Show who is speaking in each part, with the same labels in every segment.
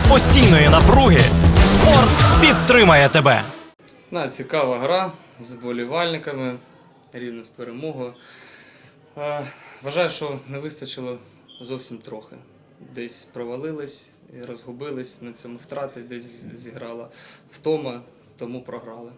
Speaker 1: серед постійної напруги спорт підтримає тебе.
Speaker 2: На, цікава гра з вболівальниками, рівно з перемогою. Вважаю, що не вистачило зовсім трохи. Десь провалились, і розгубились на цьому втрати, десь зіграла втома, тому програли.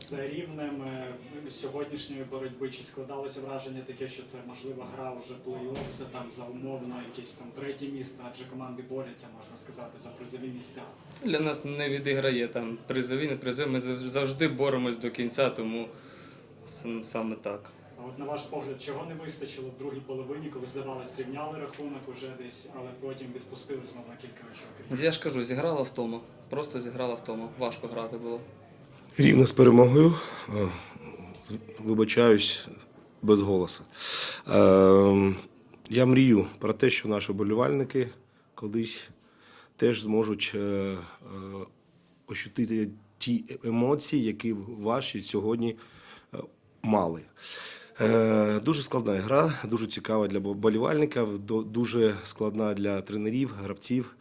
Speaker 3: За рівнем е, сьогоднішньої боротьби чи складалося враження таке, що це можлива гра вже плей-офф, там за умовно якесь там третє місце, адже команди борються, можна сказати, за призові місця.
Speaker 2: Для нас не відіграє там призові, не призові. Ми зав- завжди боремось до кінця, тому сам- саме так.
Speaker 3: А от на ваш погляд, чого не вистачило в другій половині, коли здавалось, рівняли рахунок уже десь, але потім відпустили знову на кілька очок.
Speaker 2: Я ж кажу, зіграла втома. Просто зіграла втома. Важко грати було.
Speaker 4: Рівно з перемогою. Е, Вибачаюсь без голосу. Е, Я мрію про те, що наші болівальники колись теж зможуть е, ощутити ті емоції, які ваші сьогодні мали. Дуже складна гра, дуже цікава для болівальників, дуже складна для тренерів, гравців.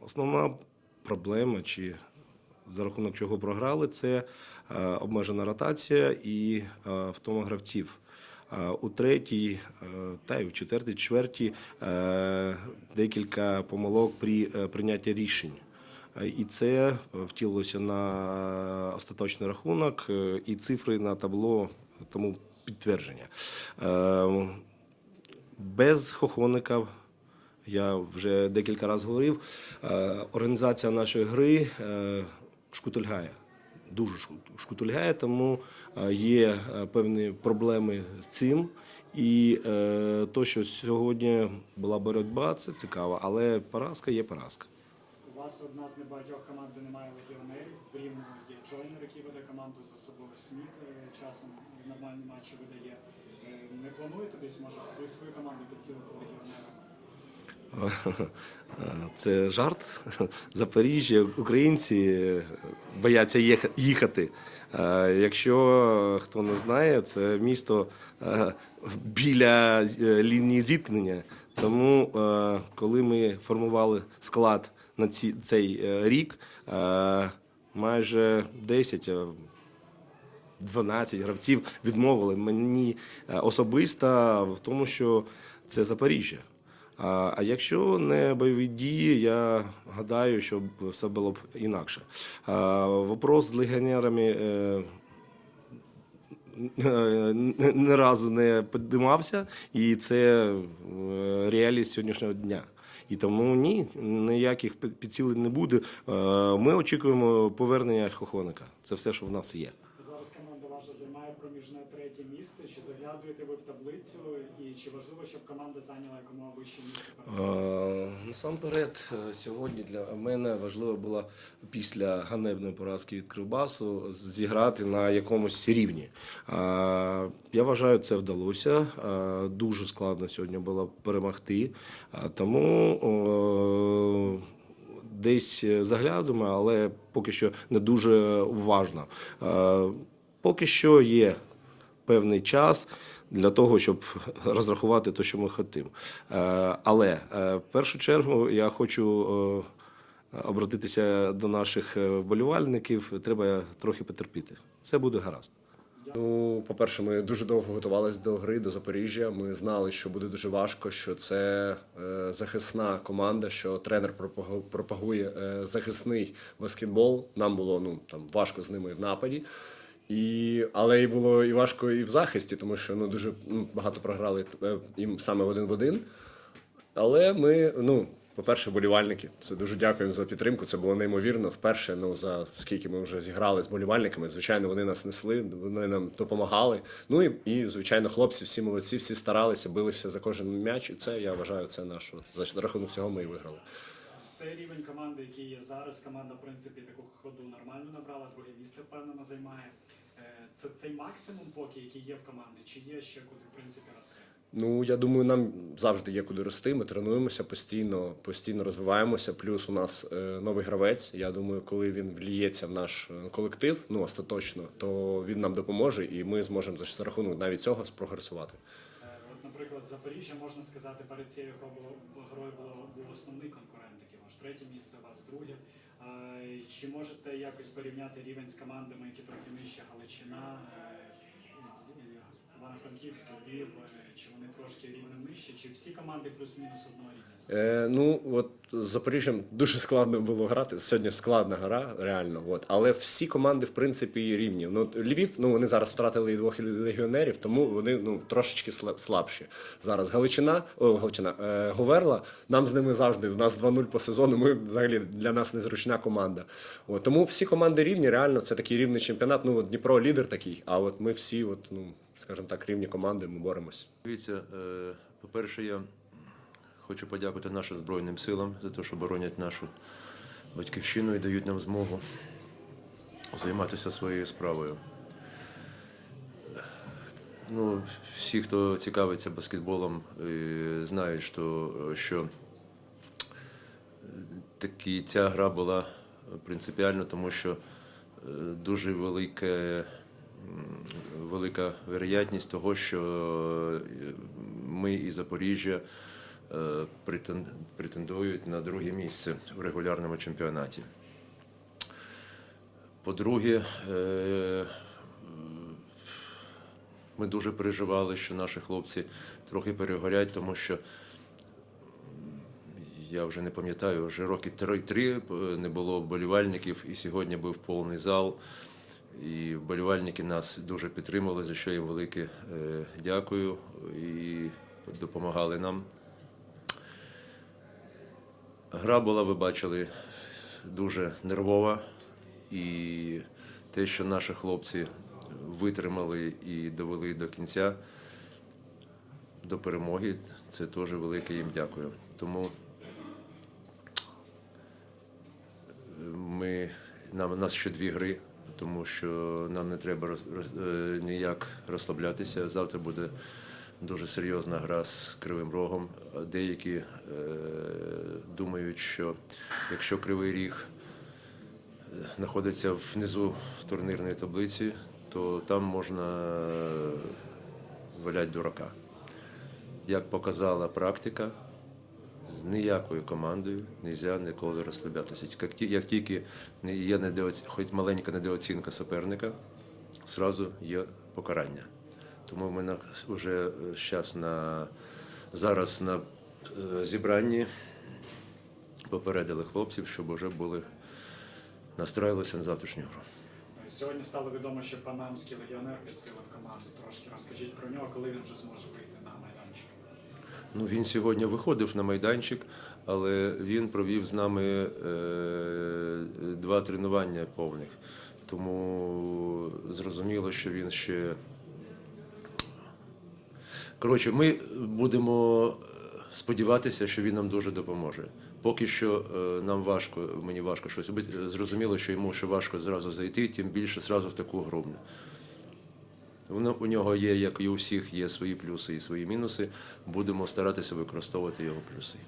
Speaker 4: Основна проблема, чи за рахунок чого програли, це е, обмежена ротація і е, втома гравців. Е, У третій та й у четвертій чверті декілька помилок при прийнятті рішень. І це втілилося на остаточний рахунок, і цифри на табло тому підтвердження. Без хохоника я вже декілька разів говорив. Організація нашої гри шкутульгає. Дуже шку- тому е, є е, певні проблеми з цим. І е, то, що сьогодні була боротьба, це цікаво, але поразка є поразка.
Speaker 3: У вас одна з небагатьох команд, де немає легіонерів. В Рівному є Джойнер, який веде команду за собою Сміт часом нормальні матчі видає. Не плануєте десь, може, ви свою команду підсилити легіонерами?
Speaker 4: Це жарт. Запоріжжя, українці бояться їхати. Е, Якщо хто не знає, це місто е, біля е, лінії зіткнення. Тому, коли ми формували склад на цей рік, майже 10 е, 12 гравців відмовили мені особисто в тому, що це Запоріжжя. А, якщо не бойові дії, я гадаю, що все було б інакше. Вопрос з легіонерами е, е, ні разу не піднімався, і це е, реалії сьогоднішнього дня. І тому ні, ніяких під- підсилень не буде. Ми очікуємо повернення Хохоника. Це все, що в нас є.
Speaker 3: Зараз команда ваша займає проміжне третє місце. Чи заглядуєте ви в таблицю? І чи важливо, щоб команда зайняла якомога вище місце?
Speaker 4: Е, Насамперед, е, сьогодні для мене важливо було після ганебної поразки від Кривбасу зіграти на якомусь рівні. Е, Я вважаю, це вдалося. Дуже складно сьогодні було перемогти. Тому десь заглядуємо, але поки що не дуже уважно. Поки що є певний час для того, щоб розрахувати те, що ми хотимо. Е, Але е, в першу чергу я хочу е, обратитися до наших вболівальників. Треба трохи потерпіти. Все буде гаразд.
Speaker 5: Ну, по-перше, ми дуже довго готувалися до гри до Запоріжжя. Ми знали, що буде дуже важко, що це е, захисна команда, що тренер пропагу- пропагує е, захисний баскетбол. Нам було ну там важко з ними в нападі. І, але і було і важко і в захисті, тому що ну дуже ну, багато програли е, їм саме один в один. Але ми, ну, по-перше, болівальники. Це дуже дякуємо за підтримку. Це було неймовірно. Вперше, ну за скільки ми вже зіграли з болівальниками. Звичайно, вони нас несли, вони нам допомагали. Ну і, і звичайно, хлопці, всі молодці, всі старалися, билися за кожен м'яч. І це я вважаю, це наш от, за рахунок цього ми і виграли.
Speaker 3: Це рівень команди, який є зараз. Команда, в принципі, таку ходу нормально набрала, друге місце впевнено займає. Е, Це цей максимум поки, який є в команді, чи є ще куди в принципі рости?
Speaker 5: Ну, я думаю, нам завжди є куди рости. Ми тренуємося постійно, постійно розвиваємося. Плюс у нас е, новий гравець. Я думаю, коли він вліється в наш е, колектив, ну остаточно, то він нам допоможе, і ми зможемо за рахунок навіть цього спрогресувати.
Speaker 3: От, наприклад, Запоріжжя, можна сказати, перед цією грою було, був основний конкурент, третє місце, у вас друге. Чи можете якось порівняти рівень з командами, які трохи нижче Галичина, Івано-Франківський, Львів, е, чи вони трошки рівнем нижче, чи всі команди плюс-мінус одного рівня?
Speaker 5: Е, ну от з Запоріжжям дуже складно було грати. Сьогодні складна гра, реально. От. Але всі команди, в принципі, рівні. Ну, Львів, ну вони зараз втратили і двох легіонерів, тому вони ну, трошечки сла- слабші. Зараз Галичина, о, Галичина, е, Говерла, нам з ними завжди. У нас 2-0 по сезону. Ми взагалі для нас незручна команда. От, тому всі команди рівні, реально, це такий рівний чемпіонат. Ну, от Дніпро лідер такий, а от ми всі, от, ну, скажімо так, рівні команди, ми боремось.
Speaker 6: Дивіться, е, по-перше, я хочу подякувати нашим Збройним силам за те, що боронять нашу батьківщину і дають нам змогу займатися своєю справою. Ну, всі, хто цікавиться баскетболом, е, знають, що, що такі, ця гра була принципіальна, тому що е, дуже велике, велика вероятність того, що е, ми і Запоріжжя е, претендують на друге місце в регулярному чемпіонаті. По-друге, е, ми дуже переживали, що наші хлопці трохи перегорять, тому що я вже не пам'ятаю, вже роки три-три не було вболівальників, і сьогодні був повний зал. І вболівальники нас дуже підтримали, за що їм велике е, дякую і допомагали нам. Гра була, ви бачили, дуже нервова. І те, що наші хлопці витримали і довели до кінця, до перемоги, це теж велике їм дякую. Тому ми, нам, у нас ще дві гри, тому що нам не треба роз, роз- е, ніяк розслаблятися. Завтра буде дуже серйозна гра з Кривим Рогом. Деякі е, думають, що якщо Кривий Ріг е, знаходиться внизу турнірної таблиці, то там можна валяти дурака. Як показала практика, з ніякою командою не можна ніколи розслаблятися. Як, ті- як тільки є недооці... хоч маленька недооцінка суперника, одразу є покарання. Тому ми на... вже зараз на... зараз на е, зібранні попередили хлопців, щоб вже були настроїлися на завтрашню гру.
Speaker 3: Сьогодні стало відомо, що панамський легіонер підсилив команду. Трошки розкажіть про нього, коли він вже зможе вийти.
Speaker 6: Ну, він сьогодні виходив на майданчик, але він провів з нами е, два тренування повних. Тому зрозуміло, що він ще. Коротше, ми будемо сподіватися, що він нам дуже допоможе. Поки що е, нам важко, мені важко щось робити. Зрозуміло, що йому ще важко зразу зайти, тим більше зразу в таку гру. У нього є, як і у всіх, є свої плюси і свої мінуси. Будемо старатися використовувати його плюси.